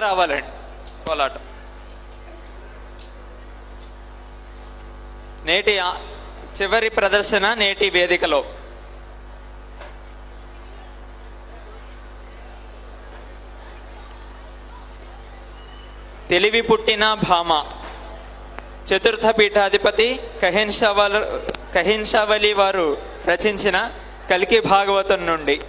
రావాలండి కోలాటం. నేటి చివరి ప్రదర్శన నేటి వేదికలో. తెలివి పుట్టిన భామ. చతుర్థ పీఠాధిపతి కహిన్షావల్ కహిన్షావలి వారు రచించిన కలికి భాగవతం నుండి.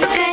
you.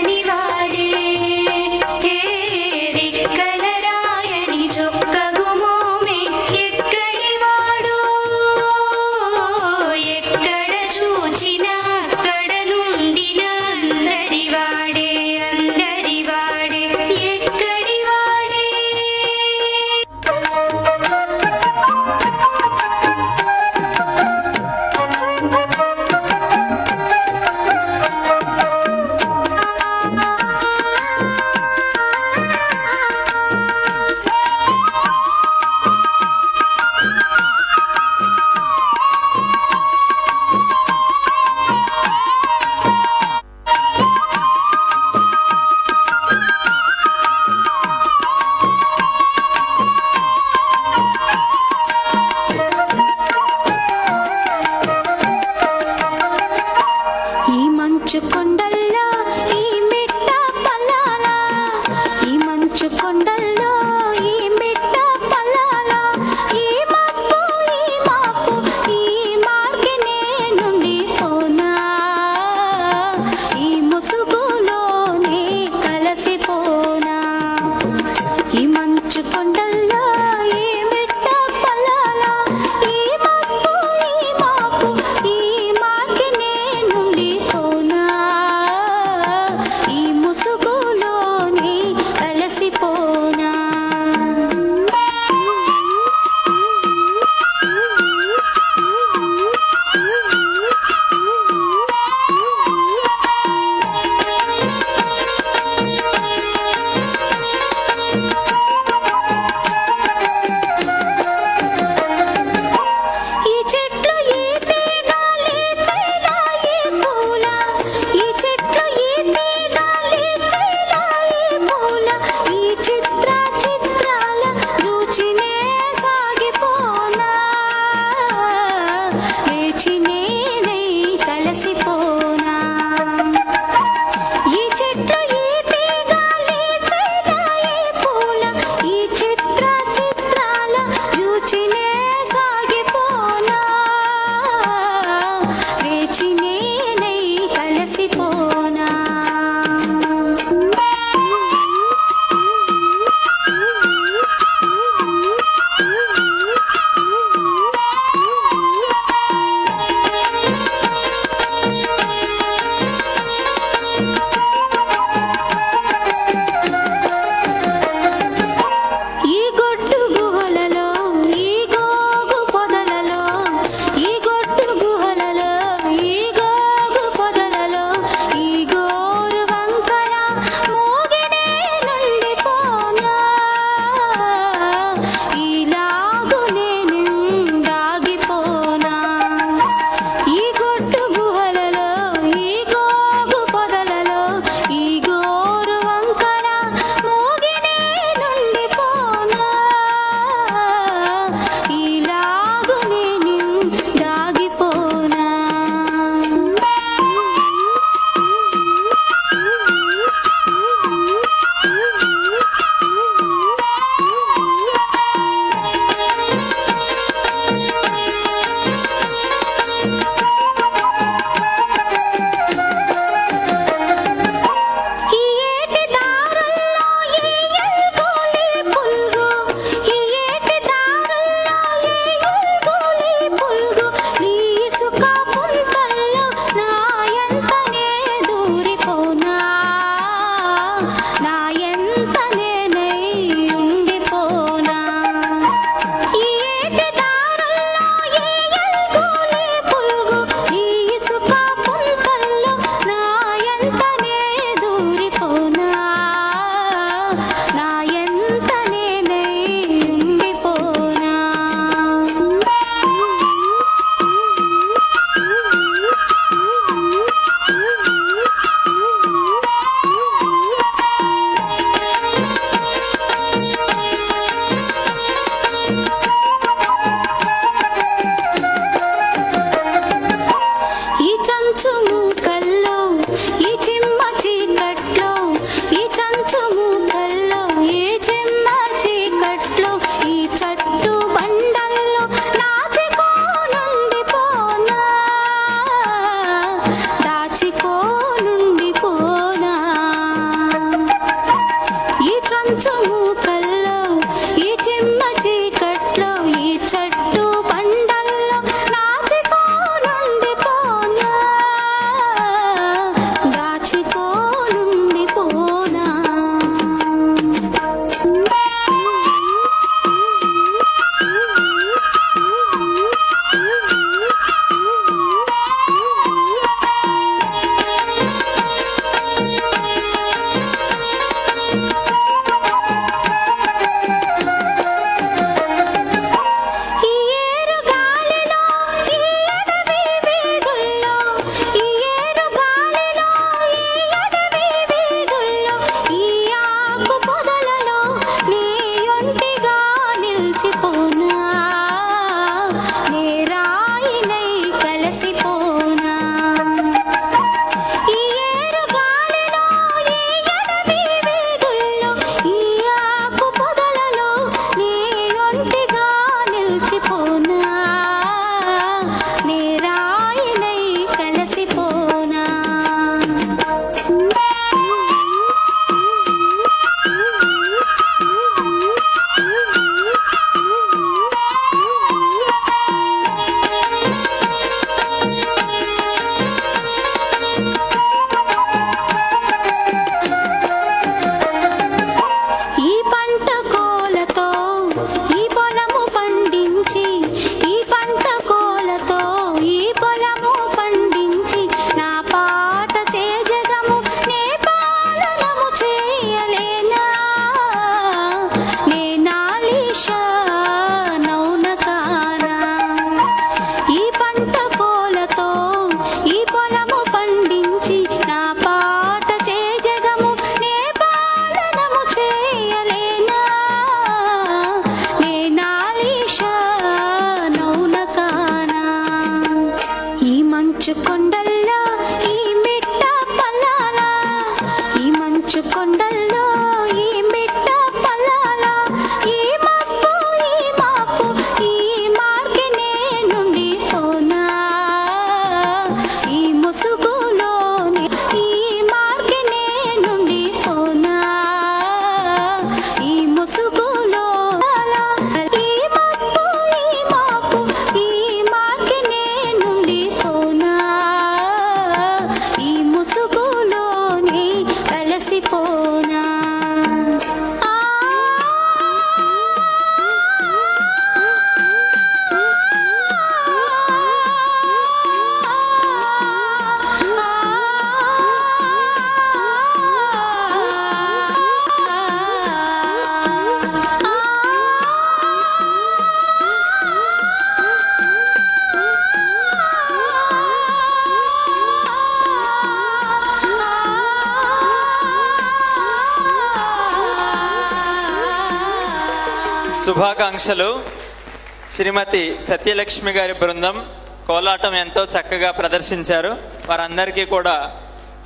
கொண்டல்ல శుభాకాంక్షలు. శ్రీమతి సత్యలక్ష్మి గారి బృందం కోలాటం ఎంతో చక్కగా ప్రదర్శించారు. వారందరికీ కూడా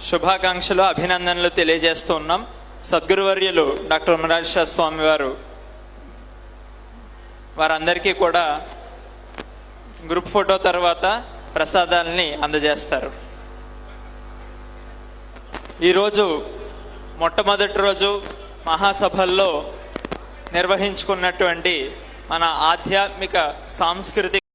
శుభాకాంక్షలు అభినందనలు తెలియజేస్తూ ఉన్నాం. సద్గురువర్యులు డాక్టర్ ఉమరాజ స్వామి వారు వారందరికీ కూడా గ్రూప్ ఫోటో తర్వాత ప్రసాదాలని అందజేస్తారు. ఈరోజు మొట్టమొదటి రోజు మహాసభల్లో నిర్వహించుకున్నటువంటి మన ఆధ్యాత్మిక సాంస్కృతిక